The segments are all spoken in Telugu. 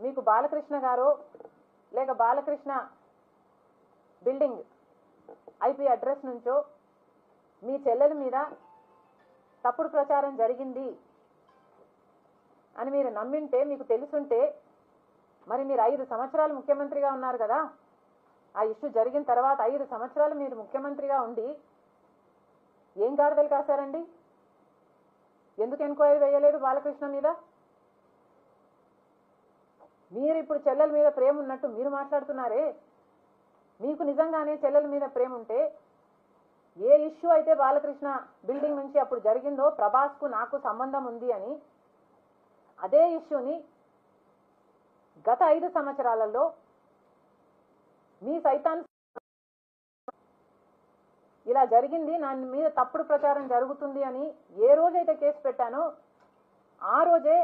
మీకు బాలకృష్ణ గారు లేక బాలకృష్ణ బిల్డింగ్ ఐపీ అడ్రస్ నుంచో మీ చెల్లెల మీద తప్పుడు ప్రచారం జరిగింది అని మీరు నమ్మింటే మీకు తెలుసుంటే మరి మీరు ఐదు సంవత్సరాలు ముఖ్యమంత్రిగా ఉన్నారు కదా. ఆ ఇష్యూ జరిగిన తర్వాత ఐదు సంవత్సరాలు మీరు ముఖ్యమంత్రిగా ఉండి ఏం గాడిదలు కాశారండి? ఎందుకు ఎంక్వైరీ వేయలేదు బాలకృష్ణ మీద? మీరు ఇప్పుడు చెల్లెల మీద ప్రేమ ఉన్నట్టు మీరు మాట్లాడుతున్నారే? మీకు నిజంగానే చెల్లెల మీద ప్రేమ ఉంటే ఏ ఇష్యూ అయితే బాలకృష్ణ బిల్డింగ్ నుంచి అప్పుడు జరిగిందో ప్రభాస్కు నాకు సంబంధం ఉంది అని అదే ఇష్యూని గత ఐదు సంవత్సరాలలో మీ సైతాన్ ఇలా జరిగింది నా మీద తప్పుడు ప్రచారం జరుగుతుంది అని ఏ రోజైతే కేసు పెట్టానో ఆ రోజే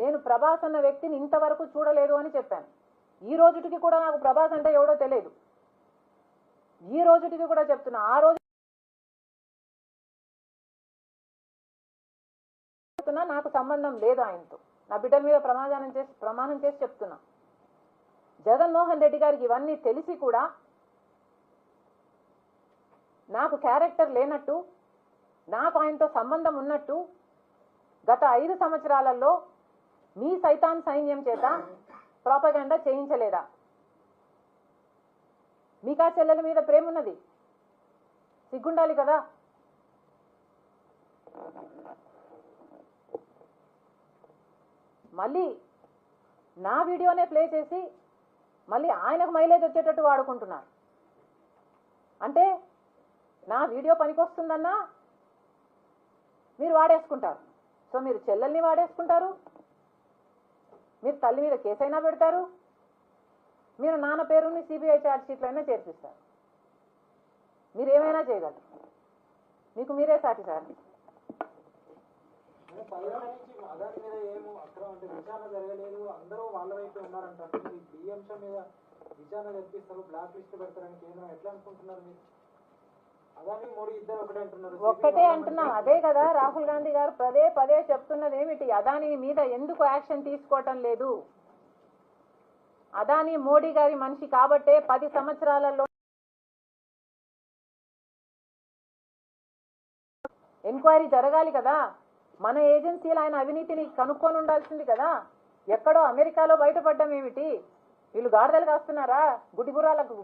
నేను ప్రభాస్ అన్న వ్యక్తిని ఇంతవరకు చూడలేదు అని చెప్పాను. ఈ రోజుటికి కూడా నాకు ప్రభాస్ అంటే ఎవడో తెలియదు. ఈ రోజుటికి కూడా చెప్తున్నా ఆ రోజు చెప్తున్నా నాకు సంబంధం లేదు ఆయనతో. నా బిడ్డల మీద ప్రమాదానం చేసి ప్రమాణం చేసి చెప్తున్నా. జగన్మోహన్ రెడ్డి గారికి ఇవన్నీ తెలిసి కూడా నాకు క్యారెక్టర్ లేనట్టు నాకు ఆయనతో సంబంధం ఉన్నట్టు గత ఐదు సంవత్సరాలలో మీ సైతాన్ సైన్యం చేత ప్రాపగండా చేయించలేదా? మీకా చెల్లెల మీద ప్రేమ ఉన్నది సిగ్గుండాలి కదా? మళ్ళీ నా వీడియోనే ప్లే చేసి మళ్ళీ ఆయనకు మైలేజ్ వచ్చేటట్టు వాడుకుంటున్నారు. అంటే నా వీడియో పనికొస్తుందన్నా మీరు వాడేసుకుంటారు. సో మీరు చెల్లెల్ని వాడేసుకుంటారు. మీరు తల్లి మీద కేసైనా పెడతారు? మీరు నాన్న పేరుని సిబిఐ ఛార్జ్ అయినా చేర్పిస్తారు. మీరు ఏమైనా చేయగలరు? మీకు మీరే సాటి సార్. మీద ఏమో అంటే విచారణ జరగలేదు. అందరూ వాళ్ళ వైపు మీద విచారణ జరిపిస్తారు బ్లాక్ లిస్ట్ పెడతారని కేంద్రం ఎట్లా అనుకుంటున్నారు మీరు అదాని మోడీ ఇద్దరు ఒకటే అంటున్నారు ఒక్కటే అంటున్నాం. అదే కదా రాహుల్ గాంధీ గారు పదే పదే చెప్తున్నది ఏమిటి? అదాని మీద ఎందుకు యాక్షన్ తీసుకోవటం లేదు? అదాని మోడీ గారి మనిషి కాబట్టే పది సంవత్సరాలలో ఎంక్వైరీ జరగాలి కదా? మన ఏజెన్సీలు ఆయన అవినీతిని కనుక్కొని ఉండాల్సింది కదా? ఎక్కడో అమెరికాలో బయటపడ్డం ఏమిటి? వీళ్ళు గాడిదలు కాస్తున్నారా? గుడిగురాలకు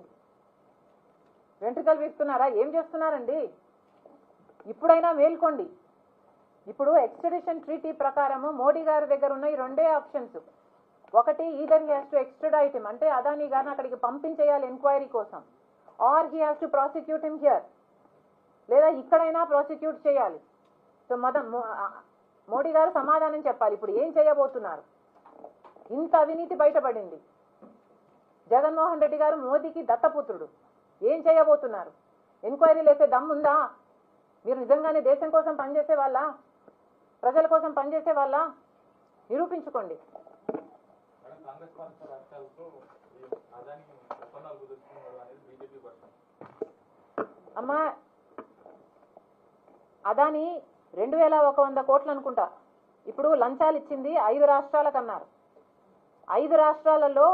వెంట్రుకలు వీస్తున్నారా? ఏం చేస్తున్నారండి? ఇప్పుడైనా మేల్కోండి. ఇప్పుడు ఎక్స్ట్రడిషన్ ట్రీటీ ప్రకారము మోడీ గారి దగ్గర ఉన్న ఈ రెండే ఆప్షన్స్. ఒకటి either he has to extradite him అంటే అదానీ గారిని అక్కడికి పంపించేయాలి ఎంక్వైరీ కోసం. Or he has to prosecute him here లేదా ఇక్కడైనా ప్రాసిక్యూట్ చేయాలి. సో మద మోడీ గారు సమాధానం చెప్పాలి. ఇప్పుడు ఏం చేయబోతున్నారు? ఇంత అవినీతి బయటపడింది. జగన్మోహన్ రెడ్డి గారు మోదీకి దత్తపుత్రుడు. ఏం చేయబోతున్నారు? ఎంక్వైరీలు వేసే దమ్ముందా మీరు నిజంగానే దేశం కోసం పనిచేసే వాళ్ళ? ప్రజల కోసం పనిచేసే వాళ్ళ? నిరూపించుకోండి. అమ్మా అదాని రెండు వేల ఒక వంద కోట్లు అనుకుంటా. ఇప్పుడు లంచాలు ఇచ్చింది ఐదు రాష్ట్రాలకు అన్నారు ఐదు రాష్ట్రాలలో